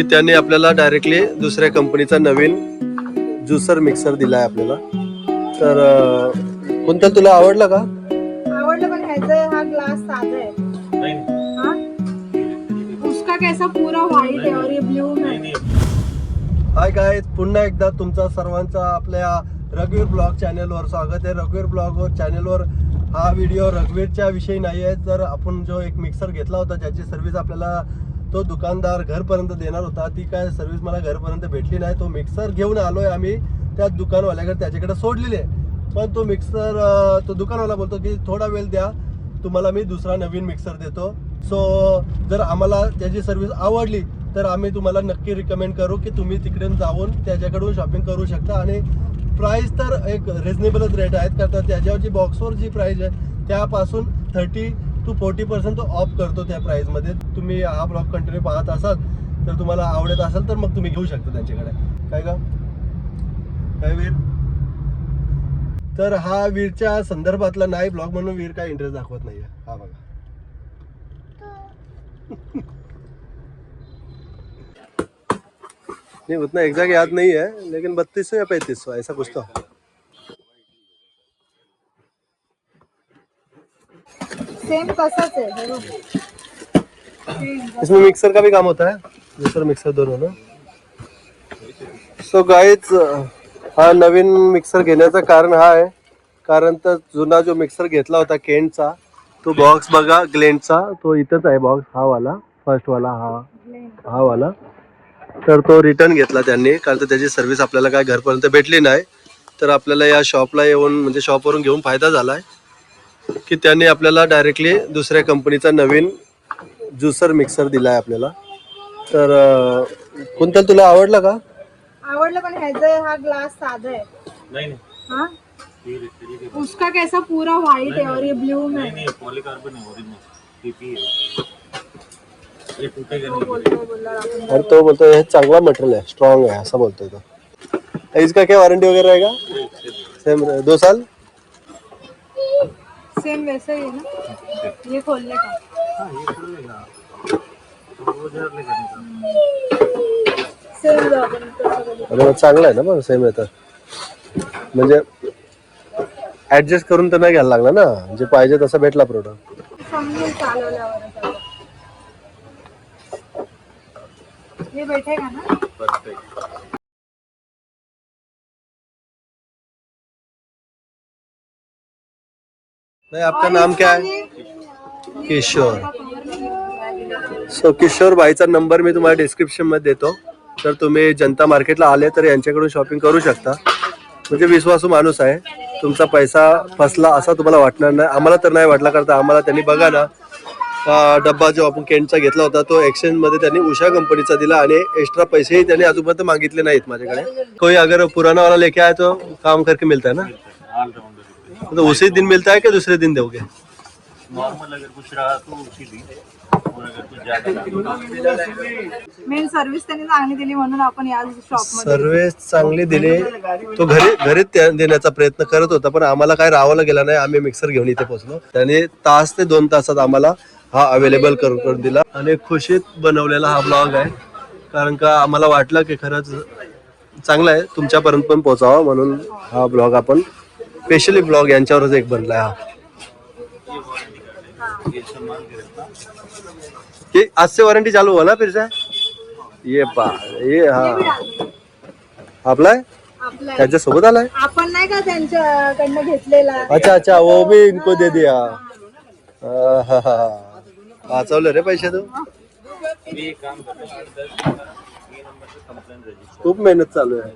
की त्यांनी आपल्याला डायरेक्टली दुसऱ्या कंपनीचा नवीन ज्युसर मिक्सर दिलाय आपल्याला. तर कोणता तुला आवडला का? आवडलं पण ह्याचा हा ग्लास साधा है हाँ? उसका कैसा पूरा व्हाइट है और ये ब्लू में हाय काय पुन्हा एकदा तुमचा सर्वांचा आपल्या रघुवीर ब्लॉग चॅनलवर स्वागत आहे. रघुवीर ब्लॉग चॅनलवर हा व्हिडिओ रघुवीरच्या विषयी नाही आहे. तर आपण जो एक मिक्सर घेतला होता ज्याची सर्व्हिस आपल्याला तो दुकानदार घरपर्यंत देणार होता. ती काय सर्व्हिस मला घरपर्यंत भेटली नाही. तो मिक्सर घेऊन आलोय आम्ही. त्या दुकानवाल्याकडे त्याच्याकडे सोडलेली आहे. पण तो मिक्सर तो दुकानवाला बोलतो की थोडा वेळ द्या. तुम्हाला मी दुसरा नवीन मिक्सर देतो. सो जर आम्हाला त्याची सर्व्हिस आवडली तर आम्ही तुम्हाला नक्की रिकमेंड करू की तुम्ही तिकडे जाऊन त्याच्याकडून शॉपिंग करू शकता. आणि प्राईस तर एक रिजनेबलच रेट आहेत का तर त्याच्यावरची बॉक्सवर जी प्राईज आहे त्यापासून थर्टी तू फोर्टी पर्सेंट तो ऑफ करतो त्या प्राइसमध्ये तुम्ही हा ब्लॉग कंटिन्यू पाहत असाल तर तुम्हाला आवडत असेल तर मग तुम्ही घेऊ शकता त्यांच्याकडे. काय का काय वीर? तर हा वीरच्या संदर्भातला नाही ब्लॉग म्हणून वीर काय इंटरेस्ट दाखवत नाही हा बघा. नहीं उतना एग्जैक्ट याद नहीं है लेकिन बत्तीस सौ या पैंतीस सौ ऐसा कुछ तो. सेम तसाच आहे हे बघ. इसमें मिक्सर का भी काम होता है? मिक्सर मिक्सर दोनों ना? सो गाईज हा नवीन मिक्सर घेण्याचं कारण हा आहे. कारण तर जुना जो मिक्सर घेतला होता केंटचा तो बॉक्स बघा ग्लेंडचा तो इथंच आहे बॉक्स हा वाला. फर्स्ट वाला हा. हा वाला. तर तो रिटर्न घेतला त्यांनी. कारण तर त्याची सर्व्हिस आपल्याला काय घरपर्यंत भेटली नाही. तर आपल्याला या शॉपला येऊन म्हणजे शॉपवरून घेऊन फायदा झाला आहे की त्यांनी आपल्याला डायरेक्टली दुसऱ्या कंपनीचा नवीन ज्युसर मिक्सर दिलाय आपल्याला. तर अं, कोणता तुला आवडला का? आवडलं पण ह्याचा हा ग्लास साधा है? हाँ? उसका कैसा पूरा व्हाइट है और ये ब्लू में? है। पॉलीकार्बन है ओरिजिनल पीपी है ये टूटेगा तो नहीं बोलतोय बोलला आपण और तो बोलतो हे चांगला मटेरियल आहे स्ट्रॉंग आहे असं बोलतोय तो. इसका क्या वारंटी वगैरह रहेगा सेम दो साल सेम वैसा ही है ना? ये खोलने का। हाँ ये सेम मग चांगला आहे ना मग सेम तर म्हणजे ऍडजस्ट करून तर नाही घ्यायला लागला ना? जे पाहिजे तसं भेटला प्रोडक्ट आता. ये बैठेगा ना? नाही आपका नाम क्या है? किशोर। सो किशोर भाईचा नंबर मी तुम्हाला डिस्क्रिप्शनमध्ये देतो. तर तुम्ही जनता मार्केटला आले तर यांच्याकडून शॉपिंग करू शकता. म्हणजे विश्वासू माणूस आहे. तुमचा पैसा फसला असा तुम्हाला वाटणार नाही. आम्हाला तर नाही वाटला कारण आम्हाला त्यांनी बघा ना डब्बा जो आपण केंटचा घेतला होता तो एक्सचेंजमध्ये त्यांनी उषा कंपनीचा दिला आणि एक्स्ट्रा पैसेही त्यांनी अजूनपर्यंत मागितले नाहीत माझ्याकडे. कोई अगर पुराना वाला लेके आए तो काम करके मिलता है ना? तो उसी दिन मिलता है कि दूसरे दिन दोगे? नॉर्मल अगर कुछ रहा तो उसी दिन। मेन सर्व्हिस त्यांनी चांगली दिली म्हणून आपण या शॉपमध्ये सर्व्हिस चांगली दिली. तो घरी घरी देण्याचा प्रयत्न करत होता पण आम्हाला काय राहावं गेला नाही. आम्ही मिक्सर घेऊन इथे पोहोचलो. त्याने तास ते दोन तासात आम्हाला हा अवेलेबल करून करून दिला. आणि खुशीत बनवलेला हा ब्लॉग आहे. कारण का आम्हाला वाटलं की खरंच चांगला आहे. तुमच्यापर्यंत पण पोहोचावा म्हणून हा ब्लॉग आपण स्पेशली ब्लॉग यांच्यावरच एक बनलाय हा. कि आज से वारंटी चालू हुआ ना फिर से ये पा ये हा. आपला आहे आपला त्याच्या सोबत आलाय? आपण नाही का त्यांच्याकडनं घेतलेला? अच्छा अच्छा वो भी इनको दे दिया. हा, हा, हा. वाचवलं रे पैसे तू? हैं खूप मेहनत चालू आहे.